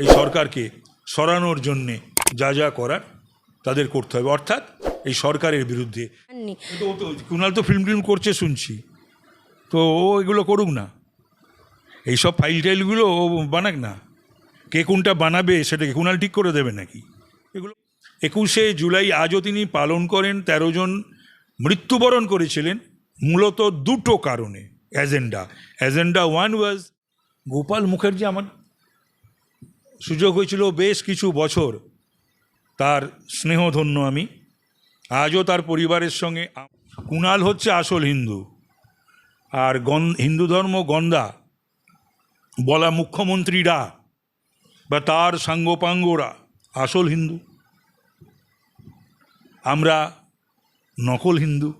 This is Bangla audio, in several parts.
এই সরকারকে সরানোর জন্যে যা যা করার তাদের করতে হবে। অর্থাৎ এই সরকারের বিরুদ্ধে। কুণাল তো ফিল্ম টিল্ম করছে শুনছি। তো ও এগুলো করুক না। এইসব ফাইল টাইলগুলো ও বানাক না। কে কোনটা বানাবে সেটাকে কুণাল ঠিক করে দেবে নাকি? এগুলো একুশে জুলাই আজও তিনি পালন করেন তেরো জন মৃত্যুবরণ করেছিলেন মূলত দুটো কারণে। Agenda agenda one was Gopal Mukherjee আমার সুযোগ হয়েছিল বেশ কিছু বছর তার স্নেহধন্য আমি। আজও তার পরিবারের সঙ্গে কুণাল হচ্ছে আসল হিন্দু। আর গন হিন্দু ধর্ম গন্দা, বলা মুখ্যমন্ত্রীরা বা তার সাঙ্গপাঙ্গরা আসল হিন্দু। আমরা নকল হিন্দু।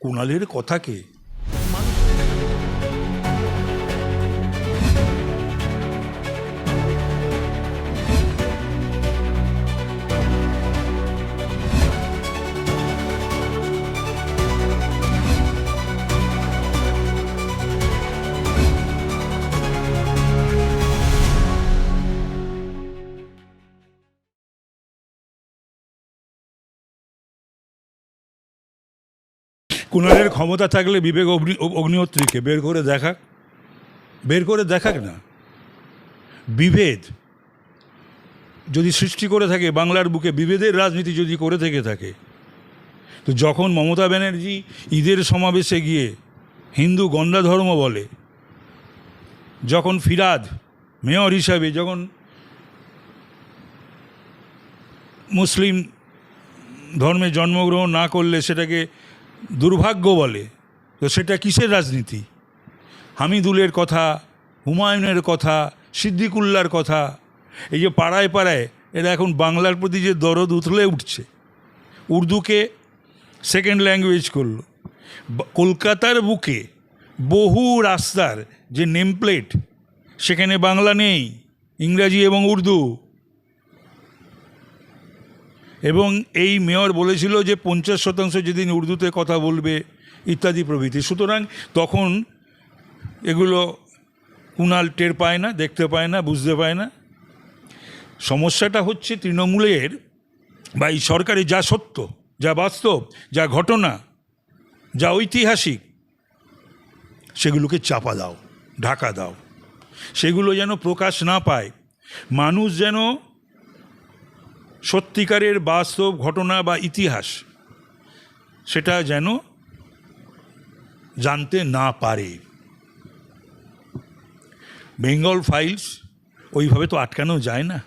কুণালের কথাকে কুণালের ক্ষমতা থাকলে বিবেক অগ্নি, অগ্নিহোত্রীকে বের করে দেখাক বের করে দেখাক না। বিভেদ যদি সৃষ্টি করে থাকে, বাংলার বুকে বিভেদের রাজনীতি যদি করে থেকে থাকে, তো যখন মমতা ব্যানার্জি ঈদের সমাবেশে গিয়ে হিন্দু গন্ডা ধর্ম বলে, যখন ফিরাদ, মেয়র হিসাবে যখন মুসলিম ধর্মে জন্মগ্রহণ না করলে সেটাকে দুর্ভাগ্য বলে, তো সেটা কিসের রাজনীতি? হামিদুলের কথা, হুমায়ুনের কথা, সিদ্দিকুল্লার কথা, এই যে পাড়ায় পাড়ায় এরা এখন বাংলার প্রতি যে দরদ উথলে উঠছে, উর্দুকে সেকেন্ড ল্যাঙ্গুয়েজ করল কলকাতার বুকে বহু রাস্তার যে নেমপ্লেট সেখানে বাংলা নেই, ইংরাজি এবং উর্দু এবং এই মেয়র বলেছিল যে পঞ্চাশ শতাংশ যেদিন উর্দুতে কথা বলবে, ইত্যাদি প্রভৃতি। সুতরাং তখন এগুলো কুণাল টের পায় না, দেখতে পায় না, বুঝতে পায় না। সমস্যাটা হচ্ছে তৃণমূলের বা এই সরকারের যা সত্য, যা বাস্তব, যা ঘটনা, যা ঐতিহাসিক, সেগুলোকে চাপা দাও, ঢাকা দাও। সেগুলো যেন প্রকাশ না পায়। মানুষ যেন সত্যিকারের বাস্তব ঘটনা বা ইতিহাস সেটা যেন জানতে না পারে। বেঙ্গল ফাইলস ওইভাবে তো আটকানো যায় না।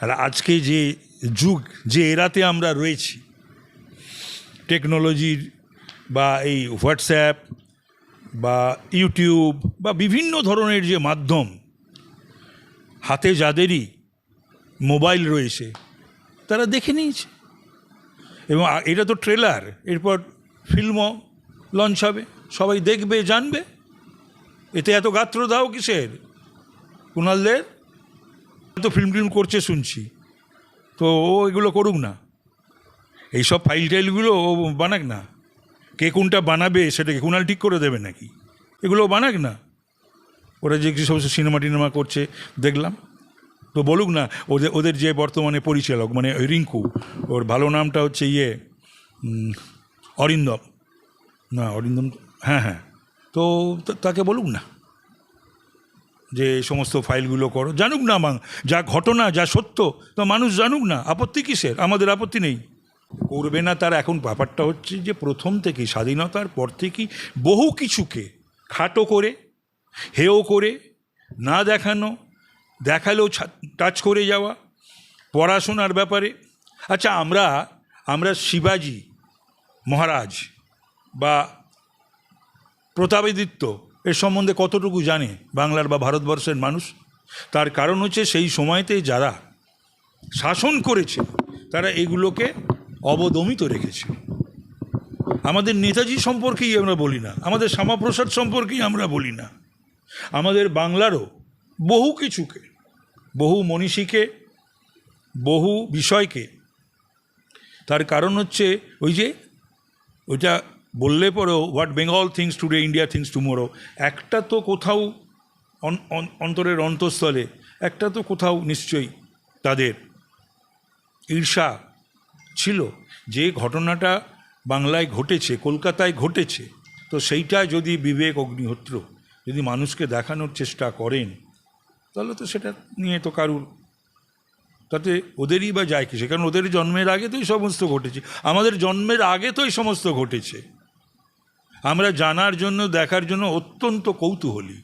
আর আজকে যে যুগ, যে এরাতে আমরা রয়েছি, টেকনোলজির বা এই হোয়াটসঅ্যাপ বা ইউটিউব বা বিভিন্ন ধরনের যে মাধ্যম, হাতে যাদেরই মোবাইল রয়েছে তারা দেখে নিয়েছে। এবং এটা তো ট্রেলার এরপর ফিল্মও লঞ্চ হবে। সবাই দেখবে, জানবে। এতে এত গাত্র দাও কিসের? কুণালদের? তো ফিল্ম টিল্ম করছে শুনছি। তো ও এগুলো করুক না। এইসব ফাইল টাইলগুলো ও বানাক না। কে কোনটা বানাবে সেটাকে কুণাল ঠিক করে দেবে নাকি? এগুলো বানাক না। ওরা যে সমস্ত সিনেমা টিনেমা করছে, দেখলাম। তো বলুক না, ওদের ওদের যে বর্তমানে পরিচালক মানে রিঙ্কু, ওর ভালো নামটা হচ্ছে ইয়ে অরিন্দম। না, অরিন্দম হ্যাঁ হ্যাঁ। তো তাকে বলুক না যে সমস্ত ফাইলগুলো করো। জানুক না মা, যা ঘটনা, যা সত্য, তো মানুষ জানুক না। আপত্তি কিসের? আমাদের আপত্তি নেই। করবে না তার এখন ব্যাপারটা হচ্ছে যে প্রথম থেকেই স্বাধীনতার পর থেকেই বহু কিছুকে খাটো করে হেও করে, না দেখানো দেখালেও টাচ করে যাওয়া, পড়াশোনার ব্যাপারে। আচ্ছা আমরা আমরা শিবাজি মহারাজ বা প্রতাপাদিত্য এর সম্বন্ধে কতটুকু জানে বাংলার বা ভারতবর্ষের মানুষ? তার কারণ হচ্ছে সেই সময়তে যারা শাসন করেছে, তারা এগুলোকে অবদমিত রেখেছে। আমাদের নেতাজি সম্পর্কেই আমরা বলি না, আমাদের শ্যামাপ্রসাদ সম্পর্কেই আমরা বলি না। আমাদের বাংলারও বহু কিছুকে বহু মনীষীকে, বহু বিষয়কে। তার কারণ হচ্ছে ওই যে, ওইটা বললে পরেও what Bengal thinks today, India thinks tomorrow, একটা তো কোথাও অন- অন- অন্তরের অন্তঃস্থলে, একটা তো কোথাও নিশ্চয়ই তাদের ঈর্ষা ছিল। যে ঘটনাটা বাংলায় ঘটেছে, কলকাতায় ঘটেছে, তো সেইটা যদি বিবেক অগ্নিহোত্র, যদি মানুষকে দেখানোর চেষ্টা করেন তাহলে তো সেটা নিয়ে তো কারুর তাতে ওদেরই বা যায় কিছু কারণ ওদের জন্মের আগে তো এই সমস্ত ঘটেছে। আমাদের জন্মের আগে তো এই সমস্ত ঘটেছে। আমরা জানার জন্য, দেখার জন্য অত্যন্ত কৌতূহলী।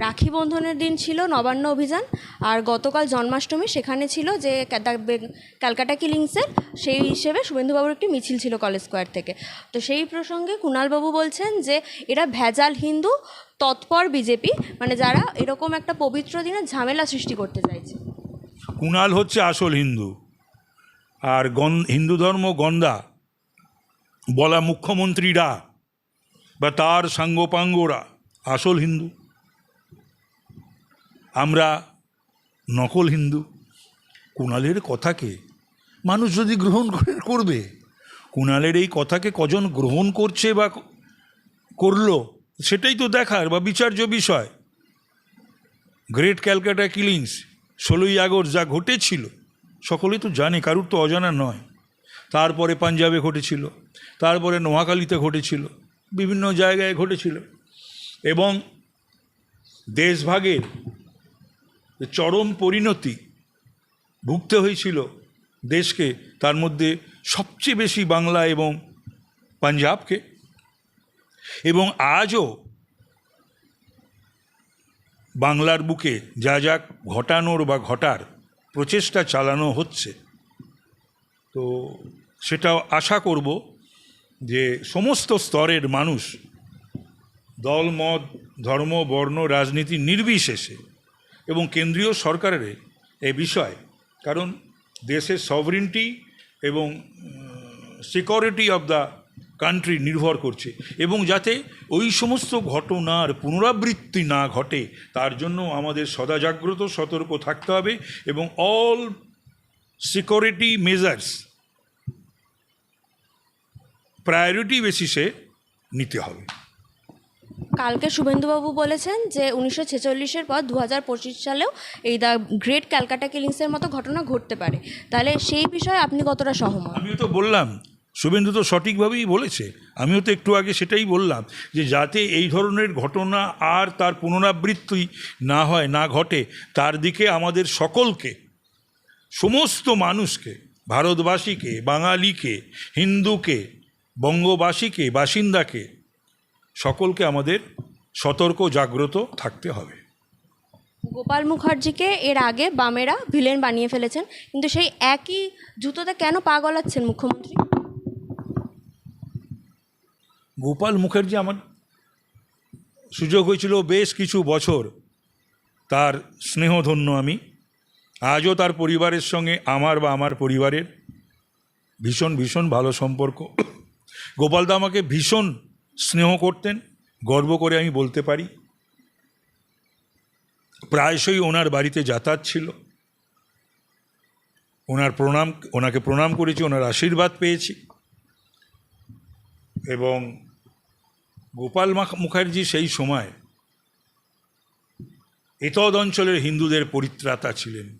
রাখি বন্ধনের দিন ছিল নবান্ন অভিযান। আর গতকাল জন্মাষ্টমী সেখানে ছিল যে ক্যালকাটা কিলিংসের সেই হিসেবে শুভেন্দুবাবুর একটি মিছিল ছিল কলেজ স্কোয়ার থেকে। তো সেই প্রসঙ্গে কুণালবাবু বলছেন যে এরা ভেজাল হিন্দু, তৎপর বিজেপি মানে যারা এরকম একটা পবিত্র দিনে ঝামেলা সৃষ্টি করতে চাইছে। কুণাল হচ্ছে আসল হিন্দু, আর গন হিন্দু ধর্ম গন্দা, বলা মুখ্যমন্ত্রীরা বা তার সাঙ্গপাঙ্গরা আসল হিন্দু। আমরা নকল হিন্দু। কুণালের কথাকে মানুষ যদি গ্রহণ করে, করবে। কুণালের এই কথাকে কজন গ্রহণ করছে বা করল, সেটাই তো দেখার বা বিচার্য বিষয়। গ্রেট ক্যালকাটা কিলিংস, ষোলোই আগস্ট যা ঘটেছিল, সকলেই তো জানে, কারুর তো অজানা নয়। তারপরে পাঞ্জাবে ঘটেছিল, তারপরে নোয়াখালীতে ঘটেছিল, বিভিন্ন জায়গায় ঘটেছিল। এবং দেশভাগের চরম পরিণতি ভুগতে হয়েছিল দেশকে, তার মধ্যে সবচেয়ে বেশি বাংলা এবং পাঞ্জাবকে। এবং আজও বাংলার বুকে যা যা ঘটানোর বা ঘটার প্রচেষ্টা চালানো হচ্ছে, তো সেটাও আশা করব যে সমস্ত স্তরের মানুষ দল, মত, ধর্ম, বর্ণ, রাজনীতি নির্বিশেষে এবং কেন্দ্রীয় সরকারের এ বিষয়, কারণ দেশের সভরিনটি এবং সিকিউরিটি অফ দ্য কান্ট্রি নির্ভর করছে। এবং যাতে ওই সমস্ত ঘটনার পুনরাবৃত্তি না ঘটে, তার জন্য আমাদের সদা জাগ্রত, সতর্ক থাকতে হবে এবং অল সিকিউরিটি মেজার্স প্রায়োরিটি বেসিসে নিতে হবে। কালকে শুভেন্দুবাবু বলেছেন যে উনিশশো ছেচল্লিশের পর দু হাজার পঁচিশ সালেও এই দ্য গ্রেট ক্যালকাটা কিলিংসের মতো ঘটনা ঘটতে পারে। তাহলে সেই বিষয়ে আপনি কতটা সহমত? আমিও তো বললাম, শুভেন্দু তো সঠিকভাবেই বলেছে। আমিও তো একটু আগে সেটাই বললাম যে যাতে এই ধরনের ঘটনা আর তার পুনরাবৃত্তি না হয়, না ঘটে, তার দিকে আমাদের সকলকে, সমস্ত মানুষকে, ভারতবাসীকে, বাঙালিকে, হিন্দুকে, বঙ্গবাসীকে, বাসিন্দাকে সকলকে আমাদের সতর্ক জাগ্রত থাকতে হবে। গোপাল মুখার্জিকে এর আগে বামেরা ভিলেন বানিয়ে ফেলেছেন কিন্তু সেই একই জুতোতে কেন পা গলাচ্ছেন মুখ্যমন্ত্রী? গোপাল মুখার্জি আমার সুযোগ হয়েছিল বেশ কিছু বছর তার স্নেহধন্য আমি। আজও তার পরিবারের সঙ্গে আমার বা আমার পরিবারের ভীষণ ভীষণ ভালো সম্পর্ক। গোপালদা আমাকে ভীষণ স্নেহ করতেন, গর্ব করে আমি বলতে পারি। প্রায়শই ওনার বাড়িতে যাতায়াত ছিল। ওনার প্রণাম, ওনাকে প্রণাম করেছি, ওনার আশীর্বাদ পেয়েছি। এবং গোপাল মাখ- মুখার্জি সেই সময় এতদ অঞ্চলের হিন্দুদের পরিত্রাতা ছিলেন।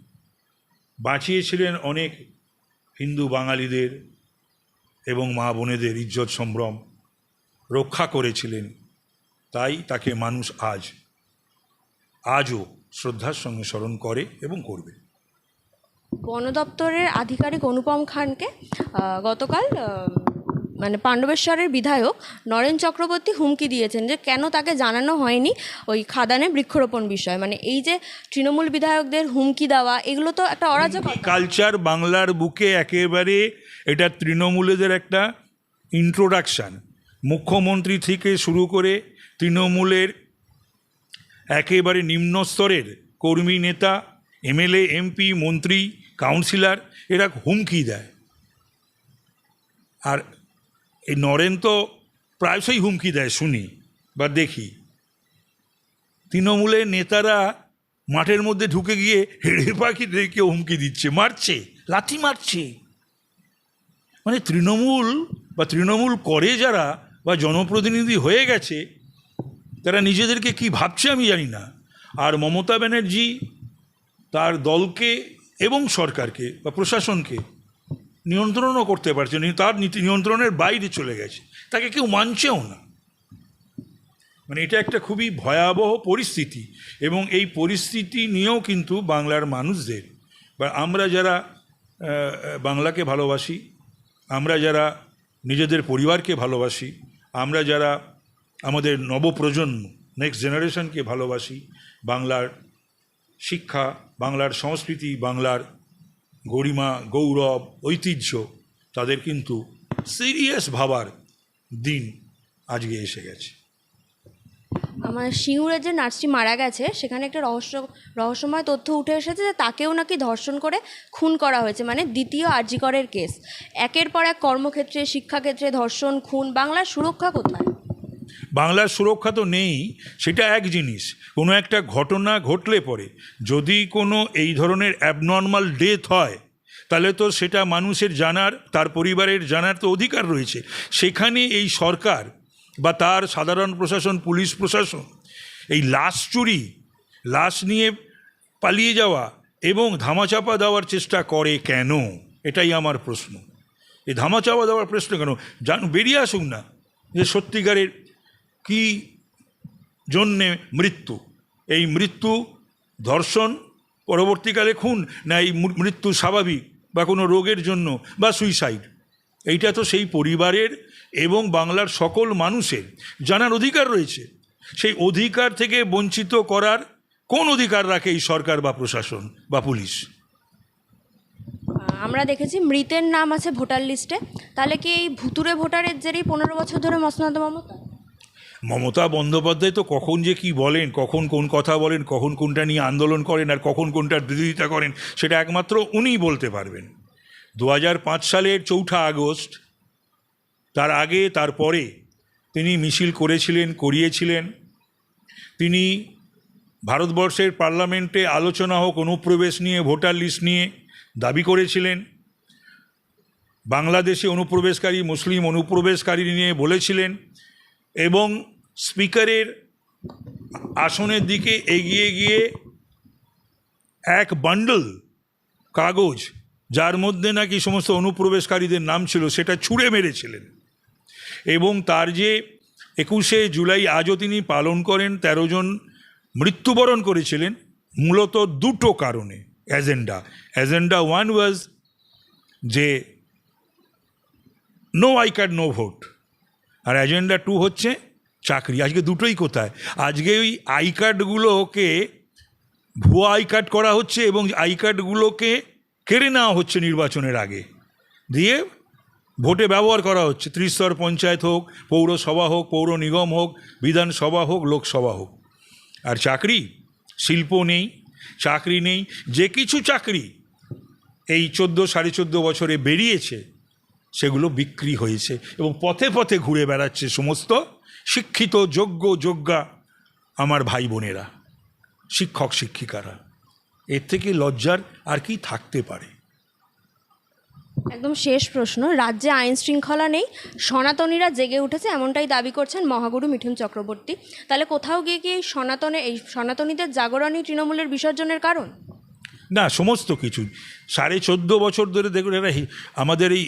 বাঁচিয়েছিলেন অনেক হিন্দু বাঙালিদের এবং মা বোনেদের ইজ্জত সম্ভ্রম। রক্ষা করেছিলেন। তাই তাকে মানুষ আজ আজও শ্রদ্ধার সঙ্গে স্মরণ করে এবং করবে। বন দপ্তরের আধিকারিক অনুপম খানকে গতকাল মানে পাণ্ডবেশ্বরের বিধায়ক নরেন চক্রবর্তী হুমকি দিয়েছেন যে কেন তাকে জানানো হয়নি ওই খাদানে বৃক্ষরোপণ বিষয়। মানে এই যে তৃণমূল বিধায়কদের হুমকি দেওয়া এগুলো তো একটা অরাজক কালচার বাংলার বুকে একেবারে এটা তৃণমূলেদের একটা ইন্ট্রোডাকশান মুখ্যমন্ত্রী থেকে শুরু করে তৃণমূলের একেবারে নিম্ন স্তরের কর্মী নেতা, এমএলএ, এমপি, মন্ত্রী, কাউন্সিলর, এরা হুমকি দেয়। আর এই নরেন তো প্রায়শই হুমকি দেয়, শুনি বা দেখি। তৃণমূলের নেতারা মাঠের মধ্যে ঢুকে গিয়ে হেড়ে পাখিদেরকে হুমকি দিচ্ছে, মারছে, লাথি মারছে। মানে তৃণমূল বা তৃণমূল করে যারা বা জনপ্রতিনিধি হয়ে গেছে, তারা নিজেদেরকে কি ভাবছে আমি জানি না। আর মমতা ব্যানার্জি তার দলকে এবং সরকারকে বা প্রশাসনকে নিয়ন্ত্রণও করতে পারছে তার নীতি নিয়ন্ত্রণের বাইরে চলে গেছে। তাকে কেউ মানছেও না। মানে এটা একটা খুবই ভয়াবহ পরিস্থিতি এবং এই পরিস্থিতি নিয়েও কিন্তু বাংলার মানুষদের, বা আমরা যারা বাংলাকে ভালোবাসি, আমরা যারা নিজেদের পরিবারকে ভালোবাসি আমরা যারা আমাদের নবপ্রজন্ম নেক্সট জেনারেশনকে ভালোবাসি, বাংলার শিক্ষা, বাংলার সংস্কৃতি, বাংলার গরিমা, গৌরব, ঐতিহ্য, তাদের কিন্তু সিরিয়াস ভাবার দিন আজকে এসে গেছে। আমার সিঙ্গুরের যে নার্সটি মারা গেছে, সেখানে একটা রহস্য, রহস্যময় তথ্য উঠে এসেছে যে তাকেও নাকি ধর্ষণ করে খুন করা হয়েছে মানে দ্বিতীয় আরজিকরের কেস। একের পর এক কর্মক্ষেত্রে, শিক্ষাক্ষেত্রে ধর্ষণ, খুন, বাংলার সুরক্ষা কোথায়? বাংলার সুরক্ষা তো নেই, সেটা এক জিনিস, কোনো একটা ঘটনা ঘটলে পরে যদি কোনো এই ধরনের অ্যাবনর্মাল ডেথ হয়, তাহলে তো সেটা মানুষের জানার, তার পরিবারের জানার তো অধিকার রয়েছে। সেখানে এই সরকার বা তার সাধারণ প্রশাসন, পুলিশ প্রশাসন, এই লাশ চুরি, লাশ নিয়ে পালিয়ে যাওয়া এবং ধামাচাপা দেওয়ার চেষ্টা করে কেন? এটাই আমার প্রশ্ন। এই ধামাচাপা দেওয়ার প্রশ্ন কেন? জান, বেরিয়ে আসুক না যে সত্যিকারের কি জন্যে মৃত্যু। এই মৃত্যু ধর্ষণ, পরবর্তীকালে খুন, না এই মৃত্যু স্বাভাবিক বা কোনো রোগের জন্য বা সুইসাইড এইটা তো সেই পরিবারের এবং বাংলার সকল মানুষের জানার অধিকার রয়েছে। সেই অধিকার থেকে বঞ্চিত করার কোন অধিকার রাখে এই সরকার বা প্রশাসন বা পুলিশ? আমরা দেখেছি মৃতের নাম আছে ভোটার লিস্টে। তাহলে কি এই ভুতুরে ভোটারের জেরেই পনেরো বছর ধরে মসনাদ মমতা? মমতা বন্দ্যোপাধ্যায় তো কখন যে কি বলেন কখন কোন কথা বলেন কখন কোনটা নিয়ে আন্দোলন করেন আর কখন কোনটার বিরোধিতা করেন সেটা একমাত্র উনিই বলতে পারবেন। দু সালের চৌঠা আগস্ট। তার আগে, তার পরে তিনি মিছিল করেছিলেন, করিয়েছিলেন। তিনি ভারতবর্ষের পার্লামেন্টে আলোচনা হোক, অনুপ্রবেশ নিয়ে, ভোটার লিস্ট নিয়ে দাবি করেছিলেন। বাংলাদেশে অনুপ্রবেশকারী, মুসলিম অনুপ্রবেশকারী নিয়ে বলেছিলেন এবং স্পিকারের আসনের দিকে এগিয়ে গিয়ে এক বান্ডল, কাগজ যার মধ্যে নাকি সমস্ত অনুপ্রবেশকারীদের নাম ছিল, সেটা ছুঁড়ে মেরেছিলেন। এবং তার যে একুশে জুলাই আজও তিনি পালন করেন, তেরো জন মৃত্যুবরণ করেছিলেন, মূলত দুটো কারণে অ্যাজেন্ডা অ্যাজেন্ডা ওয়ান ওয়াজ যে no I card no vote R agenda two হচ্ছে চাকরি। আজকে দুটোই কোথায়? আজকে ওই আই কার্ডগুলোকে ভুয়া আই কার্ড করা হচ্ছে এবং আই কার্ডগুলোকে কেড়ে নেওয়া হচ্ছে নির্বাচনের আগে। দিয়ে ভোটে ব্যবহার করা হচ্ছে। ত্রিস্তর পঞ্চায়েত হোক, পৌরসভা হোক, পৌর নিগম হোক, বিধানসভা হোক, লোকসভা হোক। আর চাকরি? শিল্প নেই, চাকরি নেই। যে কিছু চাকরি এই চোদ্দ, সাড়ে চোদ্দ বছরে বেরিয়েছে, সেগুলো বিক্রি হয়েছে এবং পথে পথে ঘুরে বেড়াচ্ছে সমস্ত শিক্ষিত, যোগ্য, যোগ্যা আমার ভাই বোনেরা, শিক্ষক, শিক্ষিকারা। এর থেকে লজ্জার আর কি থাকতে পারে? একদম শেষ প্রশ্ন। রাজ্যে আইন শৃঙ্খলা নেই সনাতনীরা জেগে উঠেছে এমনটাই দাবি করছেন মহাগুরু মিঠুন চক্রবর্তী। তাহলে কোথাও গিয়ে কি এই সনাতনে এই সনাতনীদের জাগরণই তৃণমূলের বিসর্জনের কারণ? না সমস্ত কিছু। সাড়ে চোদ্দ বছর ধরে দেখুন এরা আমাদের এই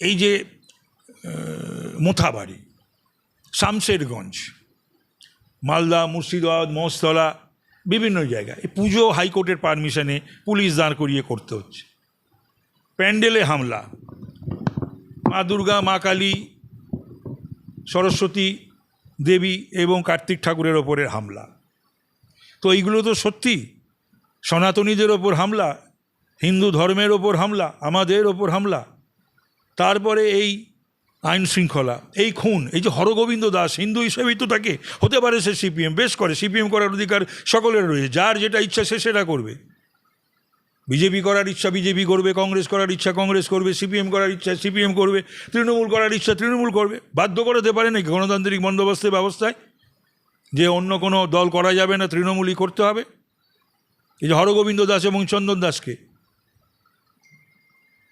এই যে মোথাবাড়ি শামশেরগঞ্জ মালদা মুর্শিদাবাদ মহস্তলা বিভিন্ন জায়গায়। পুজো হাইকোর্টের পারমিশনে পুলিশ দাঁড় করিয়ে করতে হচ্ছে। প্যান্ডেলে হামলা। মা দুর্গা, মা কালী, সরস্বতী দেবী এবং কার্তিক ঠাকুরের ওপরের হামলা। তো এইগুলো তো সত্যি। সনাতনীদের ওপর হামলা, হিন্দু ধর্মের ওপর হামলা, আমাদের ওপর হামলা। তারপরে এই আইন শৃঙ্খলা। এই খুন, এই যে হরগোবিন্দ দাস, হিন্দু হিসেবেই তো তাকে হতে পারে সে সিপিএম, বেশ করে, সিপিএম করার অধিকার সকলের রয়েছে। যার যেটা ইচ্ছা সে সেটা করবে। বিজেপি করার ইচ্ছা বিজেপি করবে, কংগ্রেস করার ইচ্ছা কংগ্রেস করবে, সিপিএম করার ইচ্ছা সিপিএম করবে, তৃণমূল করার ইচ্ছা তৃণমূল করবে। বাধ্য করাতে পারে নাকি গণতান্ত্রিক বন্দোবস্তের ব্যবস্থায়? যে অন্য কোনো দল করা যাবে না, তৃণমূলই করতে হবে। এই যে হরগোবিন্দ দাস এবং চন্দন দাসকে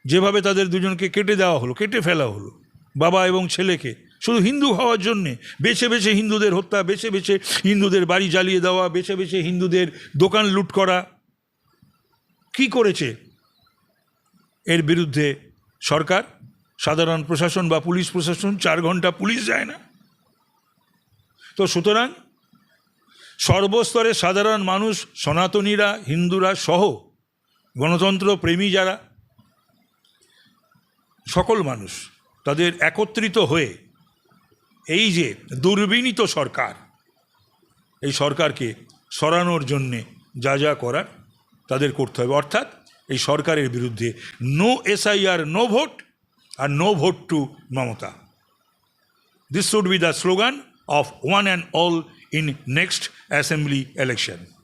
যেভাবে তাদের দুজনকে কেটে দেওয়া হলো, কেটে ফেলা হলো বাবা এবং ছেলেকে। শুধু হিন্দু হওয়ার জন্যে। বেছে বেছে হিন্দুদের হত্যা, বেছে বেছে হিন্দুদের বাড়ি জ্বালিয়ে দেওয়া, বেছে বেছে হিন্দুদের দোকান লুট করা। কি করেছে? এর বিরুদ্ধে সরকার, সাধারণ প্রশাসন বা পুলিশ প্রশাসন চার ঘণ্টা পুলিশ যায় না। তো সুতরাং সর্বস্তরে সাধারণ মানুষ, সনাতনীরা, হিন্দুরা সহ গণতন্ত্র প্রেমী যারা, সকল মানুষ তাদের একত্রিত হয়ে এই যে দুর্বিনীত সরকার, এই সরকারকে সরানোর জন্যে যা যা করার তাদের করতে হবে অর্থাৎ এই সরকারের বিরুদ্ধে no SIR no vote R no vote to Mamata this should be the slogan of one and all in next assembly election.